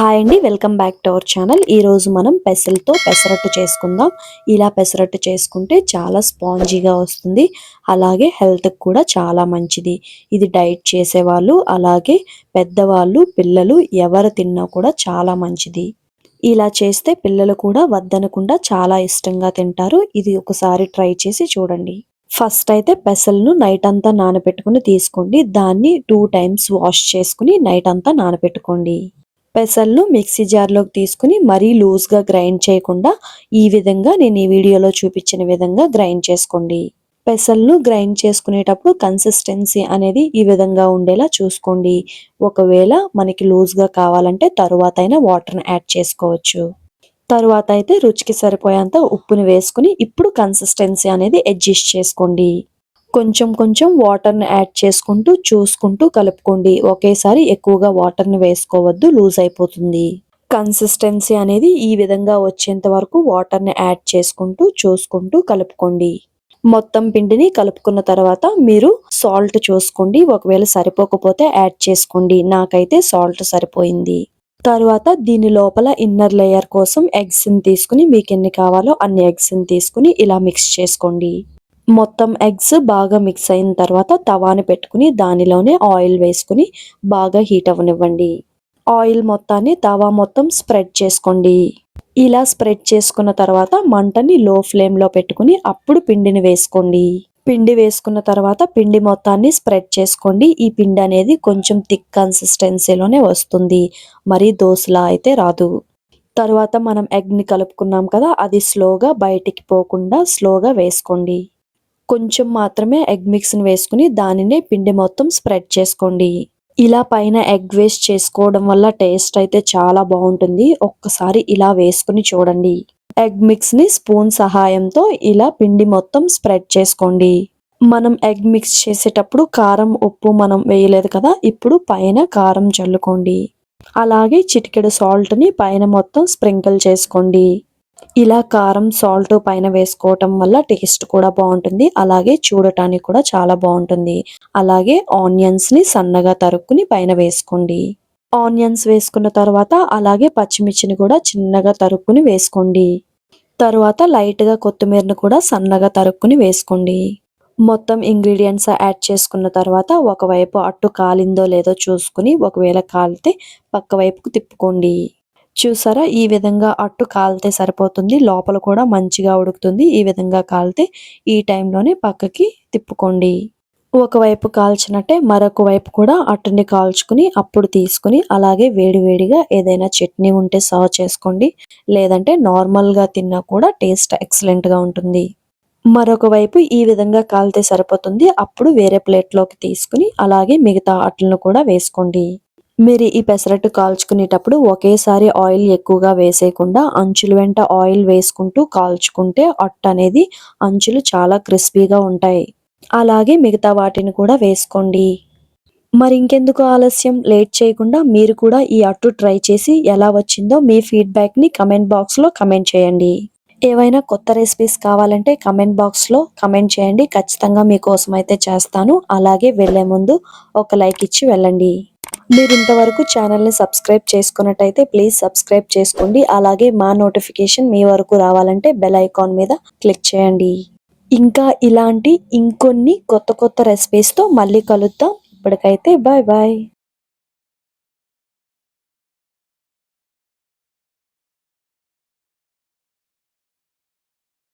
Hi అండి welcome back to our channel. ఈరోజు మనం పెసలతో పెసరట్టు చేసుకుందాం. ఇలా పెసరట్టు చేసుకుంటే చాలా స్పాంజీగా వస్తుంది. అలాగే హెల్త్కి కూడా చాలా మంచిది. ఇది డైట్ చేసేవాళ్ళు అలాగే పెద్దవాళ్ళు పిల్లలు ఎవరు తిన్నా కూడా చాలా మంచిది. ఇలా చేస్తే పిల్లలు కూడా వద్దనకుండా చాలా ఇష్టంగా తింటారు. ఇది ఒకసారి ట్రై చేసి చూడండి. ఫస్ట్ అయితే పెసలను నైట్ అంతా నానబెట్టుకుని తీసుకోండి. దాన్ని టూ టైమ్స్ వాష్ చేసుకుని నైట్ అంతా నానబెట్టుకోండి. పెసలను మిక్సీ జార్లోకి తీసుకుని మరీ లూజ్గా గ్రైండ్ చేయకుండా ఈ విధంగా నేను ఈ వీడియోలో చూపించిన విధంగా గ్రైండ్ చేసుకోండి. పెసలను గ్రైండ్ చేసుకునేటప్పుడు కన్సిస్టెన్సీ అనేది ఈ విధంగా ఉండేలా చూసుకోండి. ఒకవేళ మనకి లూజ్గా కావాలంటే తరువాత అయినా వాటర్ని యాడ్ చేసుకోవచ్చు. తరువాత అయితే రుచికి సరిపోయేంత ఉప్పుని వేసుకుని ఇప్పుడు కన్సిస్టెన్సీ అనేది అడ్జస్ట్ చేసుకోండి. కొంచెం కొంచెం వాటర్ని యాడ్ చేసుకుంటూ చూసుకుంటూ కలుపుకోండి. ఒకేసారి ఎక్కువగా వాటర్ని వేసుకోవద్దు లూజ్ అయిపోతుంది. కన్సిస్టెన్సీ అనేది ఈ విధంగా వచ్చేంత వరకు వాటర్ని యాడ్ చేసుకుంటూ చూసుకుంటూ కలుపుకోండి. మొత్తం పిండిని కలుపుకున్న తర్వాత మీరు సాల్ట్ చూసుకోండి. ఒకవేళ సరిపోకపోతే యాడ్ చేసుకోండి. నాకైతే సాల్ట్ సరిపోయింది. తర్వాత దీని లోపల ఇన్నర్ లేయర్ కోసం ఎగ్స్ని తీసుకుని మీకు ఎన్ని కావాలో అన్ని ఎగ్స్ని తీసుకుని ఇలా మిక్స్ చేసుకోండి. మొత్తం ఎగ్స్ బాగా మిక్స్ అయిన తర్వాత తవాని పెట్టుకుని దానిలోనే ఆయిల్ వేసుకుని బాగా హీట్ అవ్వనివ్వండి. ఆయిల్ మొత్తాన్ని తవా మొత్తం స్ప్రెడ్ చేసుకోండి. ఇలా స్ప్రెడ్ చేసుకున్న తర్వాత మంటని లో ఫ్లేమ్లో పెట్టుకుని అప్పుడు పిండిని వేసుకోండి. పిండి వేసుకున్న తర్వాత పిండి మొత్తాన్ని స్ప్రెడ్ చేసుకోండి. ఈ పిండి అనేది కొంచెం థిక్ కన్సిస్టెన్సీలోనే వస్తుంది. మరి దోశలా అయితే రాదు. తర్వాత మనం ఎగ్ని కలుపుకున్నాం కదా అది స్లోగా బయటికి పోకుండా స్లోగా వేసుకోండి. కొంచెం మాత్రమే ఎగ్ మిక్స్ని వేసుకుని దానినే పిండి మొత్తం స్ప్రెడ్ చేసుకోండి. ఇలా పైన ఎగ్ వేస్ట్ చేసుకోవడం వల్ల టేస్ట్ అయితే చాలా బాగుంటుంది. ఒక్కసారి ఇలా వేసుకుని చూడండి. ఎగ్ మిక్స్ని స్పూన్ సహాయంతో ఇలా పిండి మొత్తం స్ప్రెడ్ చేసుకోండి. మనం ఎగ్ మిక్స్ చేసేటప్పుడు కారం ఉప్పు మనం వేయలేదు కదా ఇప్పుడు పైన కారం చల్లుకోండి. అలాగే చిటికెడు సాల్ట్ని పైన మొత్తం స్ప్రింకిల్ చేసుకోండి. ఇలా కారం సాల్ట్ పైన వేసుకోవటం వల్ల టేస్ట్ కూడా బాగుంటుంది. అలాగే చూడటానికి కూడా చాలా బాగుంటుంది. అలాగే ఆనియన్స్ని సన్నగా తరుక్కుని పైన వేసుకోండి. ఆనియన్స్ వేసుకున్న తర్వాత అలాగే పచ్చిమిర్చిని కూడా చిన్నగా తరుక్కుని వేసుకోండి. తర్వాత లైట్గా కొత్తిమీరను కూడా సన్నగా తరుక్కుని వేసుకోండి. మొత్తం ఇంగ్రీడియంట్స్ యాడ్ చేసుకున్న తర్వాత ఒకవైపు అట్టు కాలిందో లేదో చూసుకుని ఒకవేళ కాలితే పక్క వైపుకు తిప్పుకోండి. చూసారా? ఈ విధంగా అట్టు కాలితే సరిపోతుంది. లోపల కూడా మంచిగా ఉడుకుతుంది. ఈ విధంగా కాలితే ఈ టైంలోనే పక్కకి తిప్పుకోండి. ఒకవైపు కాల్చినట్టే మరొక వైపు కూడా అట్టుని కాల్చుకుని అప్పుడు తీసుకుని అలాగే వేడివేడిగా ఏదైనా చట్నీ ఉంటే సర్వ్ చేసుకోండి. లేదంటే నార్మల్గా తిన్నా కూడా టేస్ట్ ఎక్సలెంట్గా ఉంటుంది. మరొక వైపు ఈ విధంగా కాలితే సరిపోతుంది. అప్పుడు వేరే ప్లేట్లోకి తీసుకుని అలాగే మిగతా అట్లను కూడా వేసుకోండి. మీరు ఈ పెసరట్టు కాల్చుకునేటప్పుడు ఒకేసారి ఆయిల్ ఎక్కువగా వేసేయకుండా అంచుల వెంట ఆయిల్ వేసుకుంటూ కాల్చుకుంటే అట్టు అనేది అంచులు చాలా క్రిస్పీగా ఉంటాయి. అలాగే మిగతా వాటిని కూడా వేసుకోండి. మరి ఇంకెందుకు ఆలస్యం? లేట్ చేయకుండా మీరు కూడా ఈ అట్టు ట్రై చేసి ఎలా వచ్చిందో మీ ఫీడ్బ్యాక్ని కమెంట్ బాక్స్లో కమెంట్ చేయండి. ఏవైనా కొత్త రెసిపీస్ కావాలంటే కమెంట్ బాక్స్లో కమెంట్ చేయండి. ఖచ్చితంగా మీకోసం అయితే చేస్తాను. అలాగే వెళ్ళే ముందు ఒక లైక్ ఇచ్చి వెళ్ళండి. మీరు ఇంతవరకు ఛానల్ని సబ్స్క్రైబ్ చేసుకున్నట్టయితే ప్లీజ్ సబ్స్క్రైబ్ చేసుకోండి. అలాగే మా నోటిఫికేషన్ మీ వరకు రావాలంటే బెల్ ఐకాన్ మీద క్లిక్ చేయండి. ఇంకా ఇలాంటి ఇంకొన్ని కొత్త కొత్త రెసిపీస్తో మళ్ళీ కలుద్దాం. ఇప్పటికైతే బాయ్ బాయ్